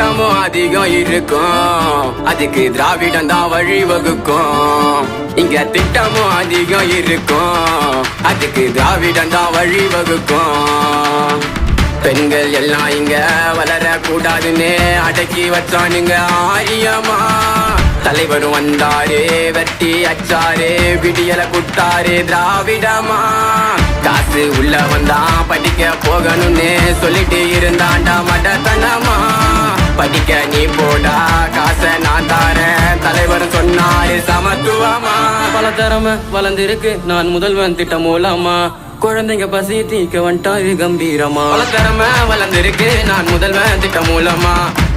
அதிகம் இருக்கும். அதுக்கு திராவிடம் தான் வழிவகுக்கும் இங்க திட்டமும் அதிகம் இருக்கும். அதுக்கு திராவிடம் தான் வழிவகுக்கும் பெண்கள் எல்லாம் இங்க வளர கூடாதுன்னு அடக்கி வச்சானுங்க ஆரியமா தலைவரும் வந்தாரே வெட்டி அச்சாரு விடியல குத்தாரு திராவிடமா காசு உள்ள வந்தா படிக்க போகணும்னு சொல்லிட்டு இருந்தாண்டா மட படிக்க நீ போடா. காசை நான் தாரேன். தலைவர் சொன்னாரு சமத்துவமா? பல திறமை வளர்ந்திருக்கு. நான் முதல்வன் திட்டம் மூலமா குழந்தைங்க பசி தீக்க வந்துட்டாரு கம்பீரமா? பல திறமை வளர்ந்திருக்கு. நான் முதல்வன் திட்டம் மூலமா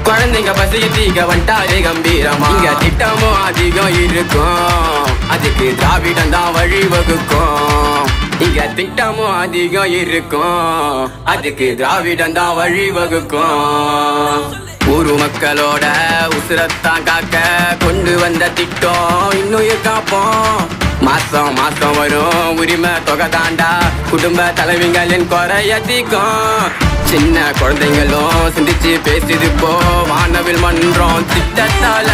குழந்தைங்க பசிய தீக்க வந்துட்டாரு கம்பீரமா? இங்க திட்டமும் அதிகம் இருக்கும். அதுக்கு திராவிடம் தான் வழிவகுக்கும். இங்க திட்டமும் அதிகம் இருக்கும். அதுக்கு திராவிடம் தான் வழிவகுக்கும். ஊரு மக்களோட உசுரத்தான் காக்க கொண்டு வந்த திட்டம் இன்னும் காப்போம். மாசம் மாசம் வரும் உரிமை தொகை தாண்டா. குடும்ப தலைவிகளின் குறையதிக்கும் சின்ன குழந்தைங்களும் சிந்திச்சு பேசிது போ. வானவில் மன்றம் திட்டத்தால.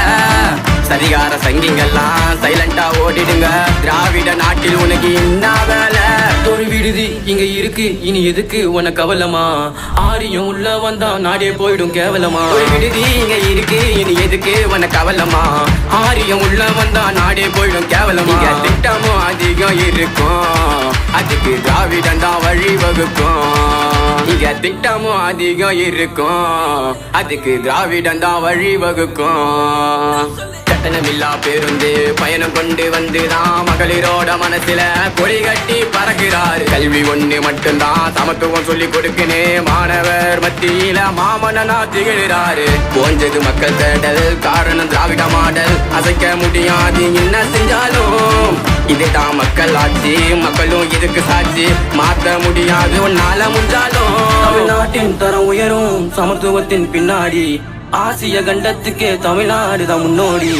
சரிகார சங்கிங்கெல்லாம் சைலண்டா ஓடிடுங்க. திராவிட நாட்டில் உனக்கு என்ன வேலை? ஒரு விடுதி இங்க இருக்கு இனி எதுக்கு உன கவலமா? ஆரியம் உள்ள வந்தா நாடே போயிடும் கேவலமா. ஒரு விடுதி இங்க இருக்கு இனி எதுக்கு உன கவலமா? ஆரியம் உள்ள வந்தா நாடே போயிடும் கேவலமா. திட்டமும் அதிகம் இருக்கும். அதுக்கு திராவிடம் தான் வழி வகுக்கும். இங்க திட்டமும் அதிகம் இருக்கும். அதுக்கு திராவிடம் தான் வழிவகுக்கும் கட்டணமில்லா பேருந்து பயணம் கொண்டு வந்துதான் மகளிரோட மனசுல கொடி கட்டி பறக்கிறார் கல்வி ஒண்ணு மட்டும்தான் சமத்துவம் சொல்லி கொடுக்கனே மாணவர் மத்தியில மாமனனா திகழ்கிறாரு. போஞ்சது மக்கள் தேடல் காரணம் திராவிட மாடல். அசைக்க முடியாது என்ன செஞ்சாலும். இதுதான் மக்கள் ஆட்சி மக்களும் இதுக்கு சாட்சி. மாத்த முடியாது உன்னால முடிஞ்சாலும். தமிழ்நாட்டின் தரம் உயரும் சமத்துவத்தின் பின்னாடி. ஆசிய கண்டத்துக்கே தமிழ்நாடு தான் முன்னோடி.